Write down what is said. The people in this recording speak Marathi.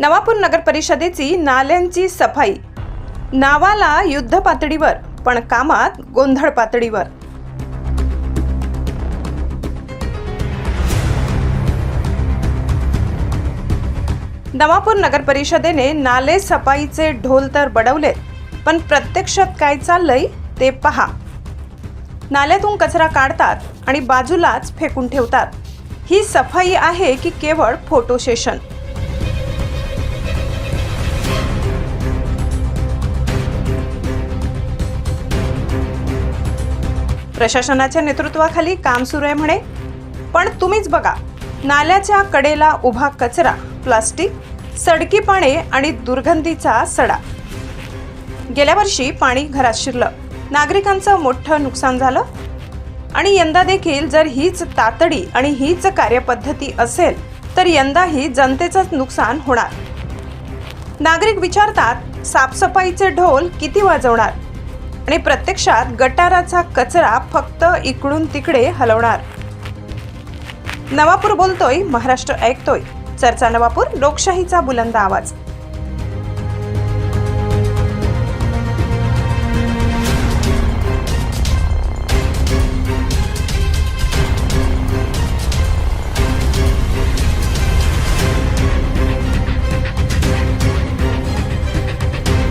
नवापूर नगर परिषदेची नाल्यांची सफाई. नावाला युद्ध पातळीवर पण कामात गोंधळ पातळीवर. नवापूर नगर परिषदेने नाले सफाईचे ढोल तर बडवलेत पण प्रत्यक्षात काय चाललंय ते पहा. नाल्यातून कचरा काढतात आणि बाजूलाच फेकून ठेवतात. ही सफाई आहे की केवळ फोटो सेशन प्रशासनाच्या नेतृत्वाखाली काम सुरू आहे म्हणे. पण तुम्हीच बघा नाल्याच्या कडेला उभा कचरा प्लास्टिक सडकी आणि दुर्गंधीचा सडा. गेल्या वर्षी पाणी घरात शिरलं. नागरिकांचं मोठं नुकसान झालं. आणि यंदा देखील जर हीच तातडी आणि हीच कार्यपद्धती असेल तर यंदाही जनतेचंच नुकसान होणार. नागरिक विचारतात साफसफाईचे ढोल किती वाजवणार? आणि प्रत्यक्षात गटाराचा कचरा फक्त इकडून तिकडे हलवणार. नवापूर बोलतोय महाराष्ट्र ऐकतोय. चर्चा नवापूर लोकशाहीचा बुलंद आवाज.